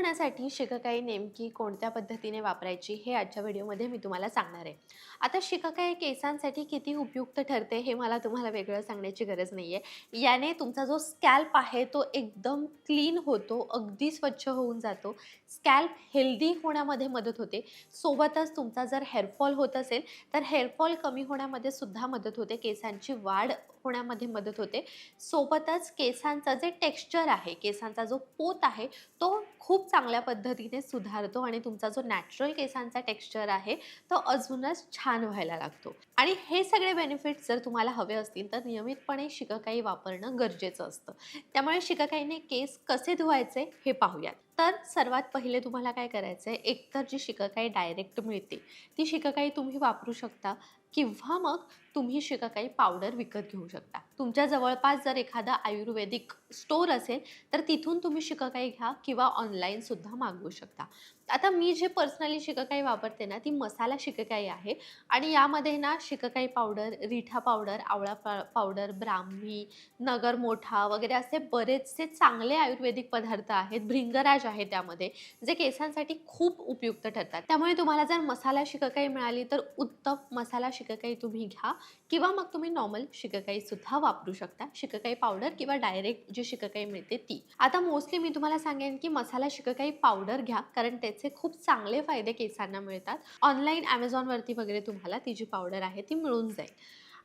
होण्यासाठी शिकाकाई नेमकी कोणत्या पद्धतीने वापरायची हे आजच्या व्हिडिओमध्ये मी तुम्हाला सांगणार आहे. आता शिकाकाई केसांसाठी किती उपयुक्त ठरते हे मला तुम्हाला वेगळं सांगण्याची गरज नाही आहे याने तुमचा जो स्कॅल्प आहे तो एकदम क्लीन होतो अगदी स्वच्छ होऊन जातो. स्कॅल्प हेल्दी होण्यामध्ये मदत होते. सोबतच तुमचा जर हेअरफॉल होत असेल तर हेअरफॉल कमी होण्यामध्ये सुद्धा मदत होते. केसांची वाढ होण्यामध्ये मदत होते. सोबतच केसांचा जे टेक्स्चर आहे केसांचा जो पोत आहे तो खूप चांगल्या पद्धतीने सुधारतो आणि तुमचा जो नॅचरल केसांचा टेक्स्चर आहे तो अजूनच छान व्हायला लागतो. आणि हे सगळे बेनिफिट्स जर तुम्हाला हवे असतील तर नियमितपणे शिकाकाई वापरणं गरजेचं असतं. त्यामुळे शिकाकाईने केस कसे धुवायचे हे पाहूयात. तर सर्वात पहिले तुम्हाला काय करायचं आहे एकतर जी शिकाकाई डायरेक्ट मिळते ती शिकाकाई तुम्ही वापरू शकता किंवा मग तुम्ही शिकाकाई पावडर विकत घेऊ शकता. तुमच्या जवळपास जर एखादा आयुर्वेदिक स्टोअर असेल तर तिथून तुम्ही शिकाकाई घ्या किंवा ऑनलाईनसुद्धा मागवू शकता. आता मी जे पर्सनली शिकाकाई वापरते ना ती मसाला शिकाकाई आहे. आणि यामध्ये ना शिकाकाई पावडर रिठा पावडर आवळा पा पावडर ब्राह्मी नगर मोठा वगैरे असे बरेचसे चांगले आयुर्वेदिक पदार्थ आहेत. भृंगराज आहे त्यामध्ये जे केसांसाठी खूप उपयुक्त ठरतात. त्यामुळे तुम्हाला जर मसाला शिकाकाई मिळाली तर उत्तम मसाला शिकाकाई तुम्ही घ्या किंवा मग तुम्ही नॉर्मल शिकाकाई सुद्धा वापरू शकता. शिकाकाई पावडर किंवा डायरेक्ट जी शिकाकाई मिळते ती. आता मोस्टली मी तुम्हाला सांगेन की मसाला शिकाकाई पावडर घ्या कारण त्याचे खूप चांगले फायदे केसांना मिळतात. ऑनलाईन ॲमेझॉनवरती वगैरे तुम्हाला ती जी पावडर आहे ती मिळून जाईल.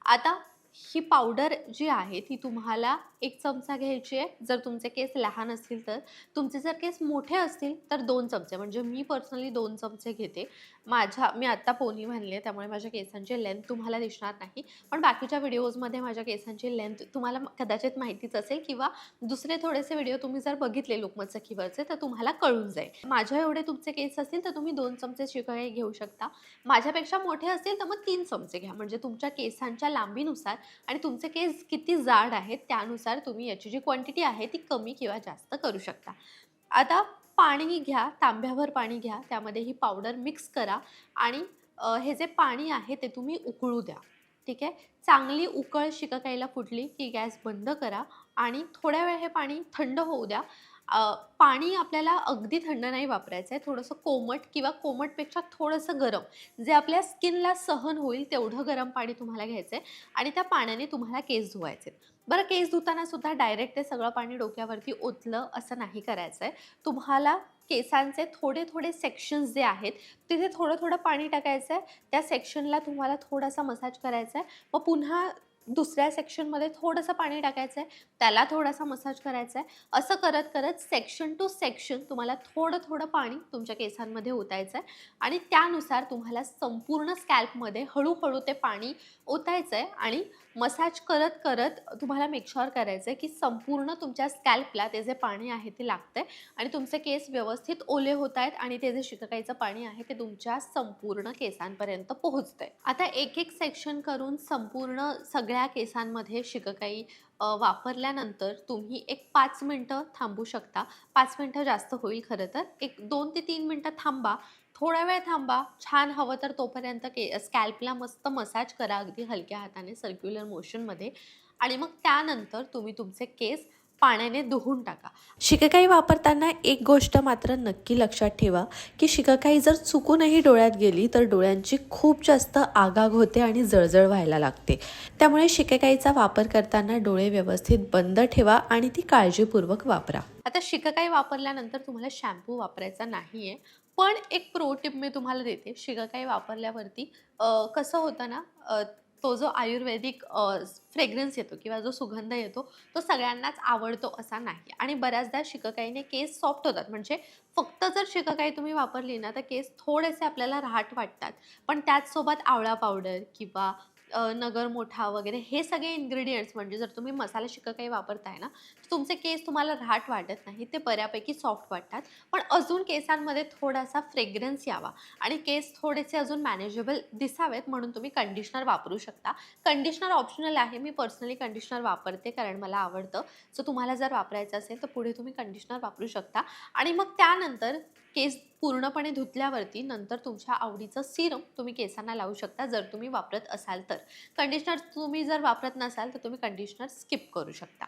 आता ही पावडर जी आहे ती तुम्हाला एक चमचा घ्यायची आहे. जर तुमचे केस लहान असतील तर. तुमचे जर केस मोठे असतील तर दोन चमचे. म्हणजे मी पर्सनली दोन चमचे घेते. माझ्या मी आत्ता पोनी आहे त्यामुळे माझ्या केसांची लेंथ तुम्हाला दिसणार नाही. पण बाकीच्या व्हिडिओजमध्ये माझ्या केसांची लेंथ तुम्हाला कदाचित माहितीच असेल किंवा दुसरे थोडेसे व्हिडिओ तुम्ही जर बघितले लोकमत सखीवरचे तर तुम्हाला कळून जाईल. माझ्या एवढे तुमचे केस असतील तर तुम्ही दोन चमचे शिकाई घेऊ शकता. माझ्यापेक्षा मोठे असतील तर मग तीन चमचे घ्या. म्हणजे तुमच्या केसांच्या लांबीनुसार आणि तुमचे केस किती जाड आहेत त्यानुसार तुम्ही याची जी क्वांटिटी आहे ती कमी किंवा जास्त करू शकता. आता पाणी घ्या तांब्याभर पाणी घ्या त्यामध्ये ही पावडर मिक्स करा आणि हे जे पाणी आहे ते तुम्ही उकळू द्या. ठीक आहे? चांगली उकळ शिकाकायला फुटली की गॅस बंद करा आणि थोड्या वेळ हे पाणी थंड होऊ द्या. पाणी आपल्याला अगदी थंड नाही वापरायचं आहे थोडंसं कोमट किंवा कोमटपेक्षा थोडंसं गरम. जे आपल्या स्किनला सहन होईल तेवढं गरम पाणी तुम्हाला घ्यायचं आहे आणि त्या पाण्याने तुम्हाला केस धुवायचे बरं केस धुताना सुद्धा डायरेक्ट ते सगळं पाणी डोक्यावरती ओतलं असं नाही करायचं आहे तुम्हाला केसांचे थोडे थोडे सेक्शन्स जे आहेत तिथे थोडं थोडं पाणी टाकायचं आहे त्या सेक्शनला तुम्हाला थोडासा मसाज करायचा आहे मग पुन्हा दुसऱ्या सेक्शनमध्ये थोडंसं पाणी टाकायचं आहे त्याला थोडासा मसाज करायचा आहे असं करत करत सेक्शन टू सेक्शन तुम्हाला थोडं थोडं पाणी तुमच्या केसांमध्ये ओतायचं आहे आणि त्यानुसार तुम्हाला संपूर्ण स्कॅल्पमध्ये हळूहळू ते पाणी ओतायचं आहे आणि मसाज करत करत तुम्हाला मेकश्युअर करायचं आहे की संपूर्ण तुमच्या स्कॅल्पला ते जे पाणी आहे ते लागतं आहे आणि तुमचे केस व्यवस्थित ओले होत आहेत आणि ते जे शिकायचं पाणी आहे ते तुमच्या संपूर्ण केसांपर्यंत पोहोचतं आहे आता एक एक सेक्शन करून संपूर्ण सगळ्या केसांमध्ये शिकाकाई वापरल्यानंतर तुम्ही एक पाच मिनटं थांबू शकता. पाच मिनटं जास्त होईल खरं तर. एक दोन ते तीन मिनटं थांबा. थोडा वेळ थांबा. छान हवं तर तोपर्यंत के स्कॅल्पला मस्त मसाज करा. अगदी हलक्या हाताने सर्क्युलर मोशनमध्ये आणि मग त्यानंतर तुम्ही तुमचे केस पाण्याने धुवून टाका. शिकाकाई वापरताना एक गोष्ट मात्र नक्की लक्षात ठेवा की शिकाकाई जर चुकूनही डोळ्यात गेली तर डोळ्यांची खूप जास्त आगाग होते आणि जळजळ व्हायला लागते. त्यामुळे शिकाकाईचा वापर करताना डोळे व्यवस्थित बंद ठेवा आणि ती काळजीपूर्वक वापरा. आता शिकाकाई वापरल्यानंतर तुम्हाला शॅम्पू वापरायचा नाही आहे पण एक प्रो टिप मी तुम्हाला देते. शिकाकाई वापरल्यावरती कसं होतं ना तो जो आयुर्वेदिक फ्रेग्रन्स येतो किंवा जो सुगंध येतो तो सगळ्यांनाच आवडतो असा नाही. आणि बऱ्याचदा शिकाकाईने केस सॉफ्ट होतात. म्हणजे फक्त जर शिकाकाई तुम्ही वापरली ना तर केस थोडेसे आपल्याला राहट वाटतात. पण त्याचसोबत आवळा पावडर किंवा नगर मोठा वगैरे हे सगळे इन्ग्रेडियंट्स म्हणजे जर तुम्ही मसाला काही वापरताय ना तर तुमचे केस तुम्हाला राहट वाटत नाही ते बऱ्यापैकी सॉफ्ट वाटतात. पण अजून केसांमध्ये थोडासा फ्रेग्रन्स यावा आणि केस थोडेसे अजून मॅनेजेबल दिसावेत म्हणून तुम्ही कंडिशनर वापरू शकता. कंडिशनर ऑप्शनल आहे मी पर्सनली कंडिशनर वापरते कारण मला आवडतं. सो तुम्हाला जर वापरायचं असेल तर पुढे तुम्ही कंडिशनर वापरू शकता. आणि मग त्यानंतर केस पूर्णपणे धुतल्यावरती नंतर तुमच्या आवडीचं सिरम तुम्ही केसांना लावू शकता जर तुम्ही वापरत असाल तर. कंडिशनर तुम्ही जर वापरत नसाल तर तुम्ही कंडिशनर स्किप करू शकता.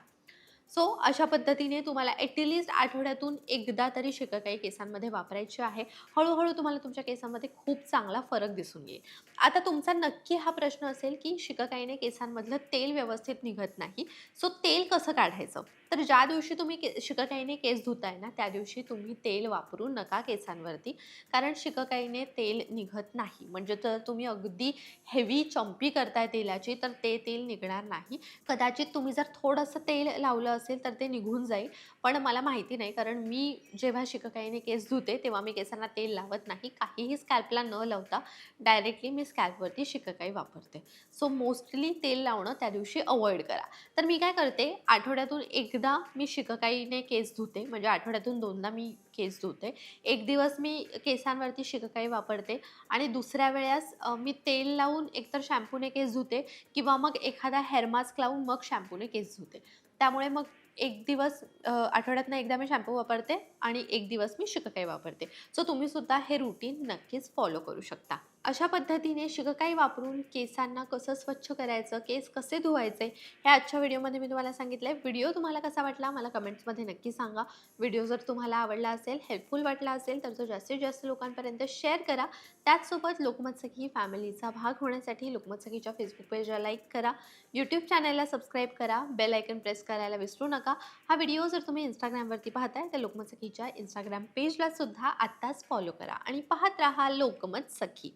सो अशा पद्धतीने तुम्हाला ॲटलिस्ट आठवड्यातून एकदा तरी शिकाकाई केसांमध्ये वापरायची आहे. हळूहळू तुम्हाला तुमच्या केसांमध्ये खूप चांगला फरक दिसून येईल. आता तुमचा नक्की हा प्रश्न असेल की शिकाकाईने केसांमधलं तेल व्यवस्थित निघत नाही. सो तेल कसं काढायचं? तर ज्या दिवशी तुम्ही के शिकाकाईने केस धुताय ना त्या दिवशी तुम्ही तेल वापरू नका केसांवरती. कारण शिकाकाईने तेल निघत नाही. म्हणजे जर तुम्ही अगदी हेवी चंपी करताय तेलाची तर ते तेल निघणार नाही. कदाचित तुम्ही जर थोडंसं तेल लावलं असेल तर ते निघून जाईल. पण मला माहिती नाही कारण मी जेव्हा शिकाकाईने केस धुते तेव्हा मी केसांना तेल लावत नाही. काहीही स्कॅल्पला न लावता डायरेक्टली मी स्कॅल्पवरती शिकाकाई वापरते. सो मोस्टली तेल लावणं त्या दिवशी अवॉइड करा. तर मी काय करते आठवड्यातून एकदा मी शिककाईने केस धुते म्हणजे आठवड्यातून दोनदा मी केस धुते. एक दिवस मी केसांवरती शिककाई वापरते आणि दुसऱ्या वेळेस मी तेल लावून एकतर शॅम्पूने केस धुते किंवा मग एखादा हेअर मास्क लावून मग शॅम्पूने केस धुते. त्यामुळे मग एक दिवस आठवड्यात आठवड्यातनं एकदा मी शॅम्पू वापरते आणि एक दिवस मी शिककाई वापरते. सो तुम्ही सुद्धा हे रुटीन नक्कीच फॉलो करू शकता. अशा पद्धतीने शिककाई वापरून केसांना कसं स्वच्छ करायचं केस कसे धुवायचे हे आजच्या व्हिडिओमध्ये मी तुम्हाला सांगितलं आहे व्हिडिओ तुम्हाला कसा वाटला मला कमेंट्समध्ये नक्की सांगा. व्हिडिओ जर तुम्हाला आवडला असेल हेल्पफुल वाटला असेल तर तो जास्तीत जास्त लोकांपर्यंत शेअर करा. त्याचसोबत लोकमत सखी फॅमिलीचा भाग होण्यासाठी लोकमत सखीच्या फेसबुक पेजला लाईक करा. यूट्यूब चॅनलला सबस्क्राईब करा. बेल आयकन प्रेस करायला विसरू नका. हा व्हिडिओ जर तुम्ही इंस्टाग्रामवरती पाहताय तर लोकमत सखीच्या इंस्टाग्राम पेजला सुद्धा आत्ताच फॉलो करा. आणि पाहत राहा लोकमत सखी